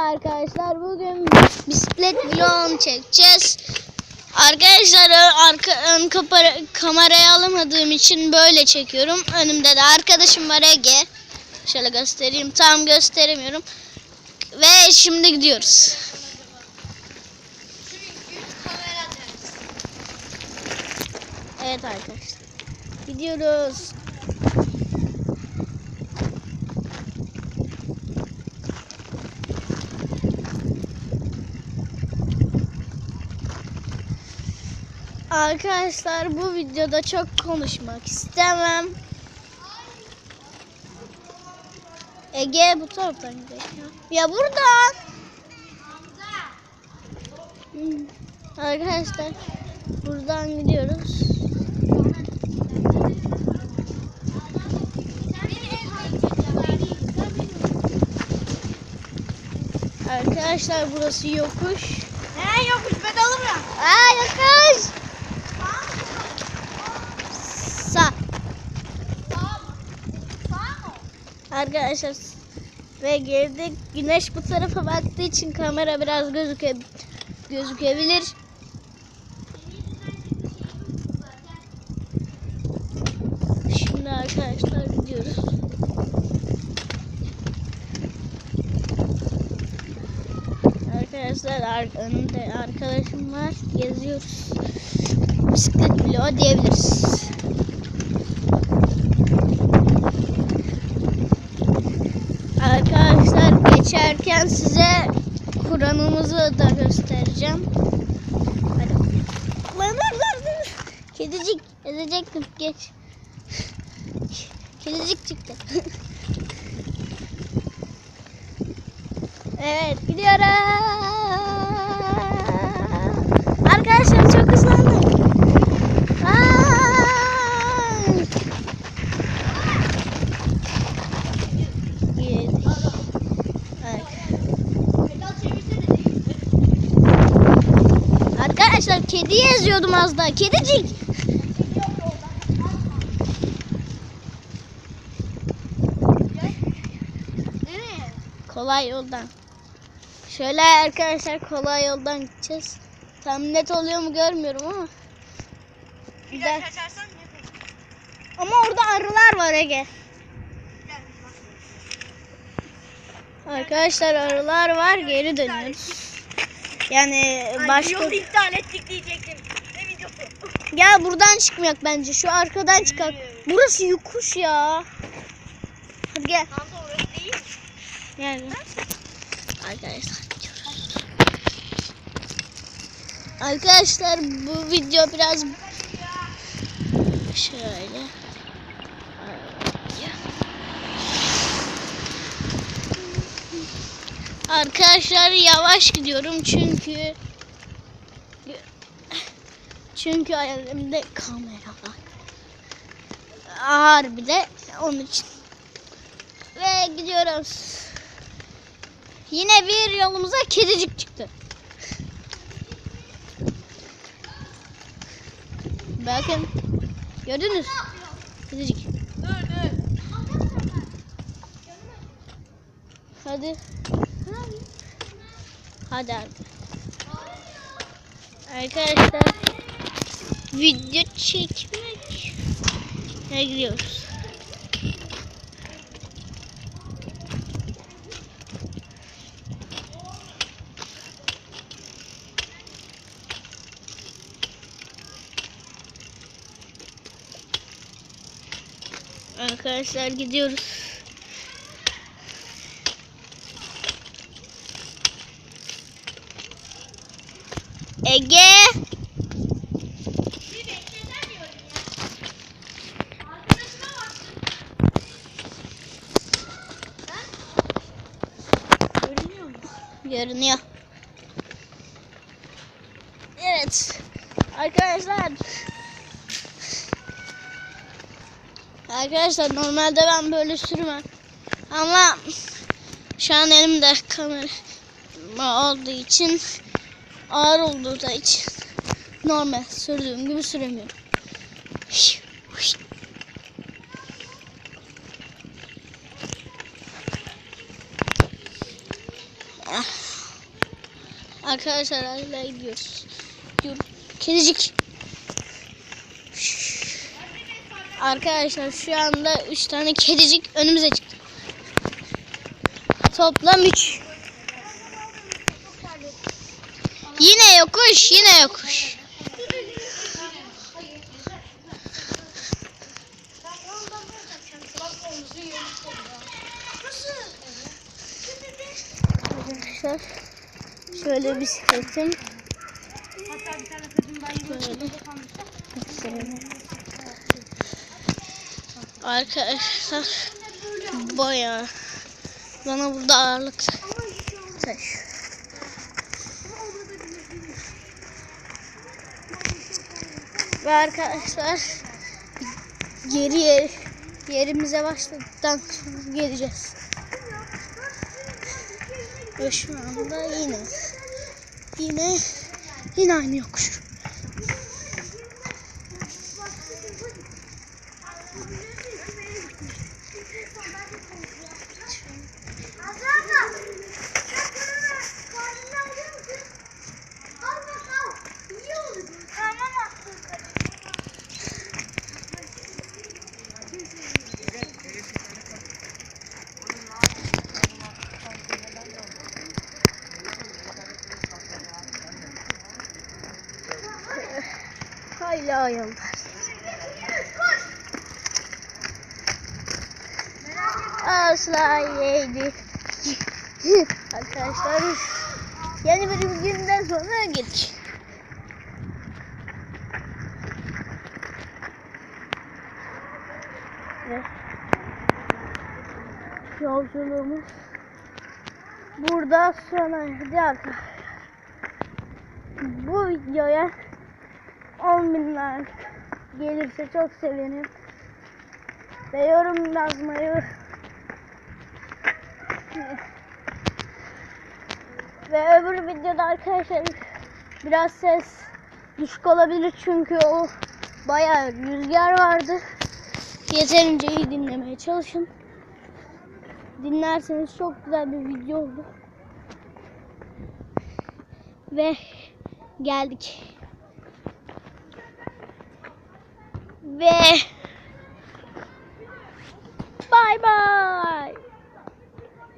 arkadaşlar. Bugün bisiklet vlogunu çekeceğiz. Arkadaşlar arka, ön kapara- kamerayı alamadığım için böyle çekiyorum. Önümde de arkadaşım var Ege. Şöyle göstereyim. Tam gösteremiyorum. Ve şimdi gidiyoruz. Evet arkadaşlar. Gidiyoruz. Arkadaşlar bu videoda çok konuşmak istemem. Ege bu taraftan gidiyor. Ya, ya buradan. Hmm. Arkadaşlar buradan gidiyoruz. Arkadaşlar burası yokuş. Ne yokmuş ben alırım. Aa yokuş. Arkadaşlar ve geride güneş bu tarafa baktığı için kamera biraz gözüke gözükebilir. Şimdi arkadaşlar gidiyoruz. Arkadaşlar ar- önümde arkadaşım var. Geziyoruz. Bisiklet bloğu diyebiliriz. Arkadaşlar geçerken size Kur'an'ımızı da göstereceğim. Hadi. Lan dur dur. Kedicik ezecektim geç. Kedicik çıktı. evet gidiyoruz. Arkadaşlar çok hızlandık. Ay. Yedik. Evet. Pedal çevirsene değil. Kediyi eziyordum az daha. Kedicik. Kolay yoldan. Şöyle arkadaşlar kolay yoldan gideceğiz. Tam net oluyor mu görmüyorum ama. Bir daha yapayım? Ama orada arılar var Ege. Arkadaşlar arılar var geri dönüyoruz. Yani Ay, başka... Yolu iptal ettik diyecektim. Ne videosu? Gel buradan çıkmayak bence. Şu arkadan çıkak. Burası yokuş ya. Hadi gel. Da orası değil. Yani. Arkadaşlar. Arkadaşlar bu video biraz şöyle. Arkadaşlar yavaş gidiyorum çünkü çünkü elimde kamera var. Ağır bir de onun için. Ve gidiyoruz. Yine bir yolumuza kedicik çıktı. Bakın. Gördünüz. Kedicik. Hadi. Hadi hadi. Arkadaşlar video çekmek ne gidiyoruz. Arkadaşlar gidiyoruz. Ege. Görünüyor. Evet. Arkadaşlar. Arkadaşlar normalde ben böyle sürmem. Ama şu an elimde kamera olduğu için ağır olduğu da için normal sürdüğüm gibi süremiyorum. Ah. Arkadaşlar hala gidiyoruz. Gidiyorum. Kedicik. Arkadaşlar şu anda 3 tane kedicik önümüze çıktı. Toplam 3. Yine yokuş, yine yokuş. Arkadaşlar şöyle bisikletim. Şöyle. Arkadaşlar baya bana burada ağırlık taşıyor. Ve arkadaşlar geri yer, yerimize başladıktan sonra geleceğiz. Ve şu anda yine yine yine aynı yokuş. Hala yolda. Asla yedi. Arkadaşlar yeni bir günden sonra gittik. Ve yolculuğumuz burada sona erdi arkadaşlar. Bu videoya 10 bin like gelirse çok sevinirim. Ve yorum yazmayı ve öbür videoda arkadaşlar biraz ses düşük olabilir çünkü o bayağı rüzgar vardı. Yeterince iyi dinlemeye çalışın. Dinlerseniz çok güzel bir video oldu. Ve geldik. Ve bye bye.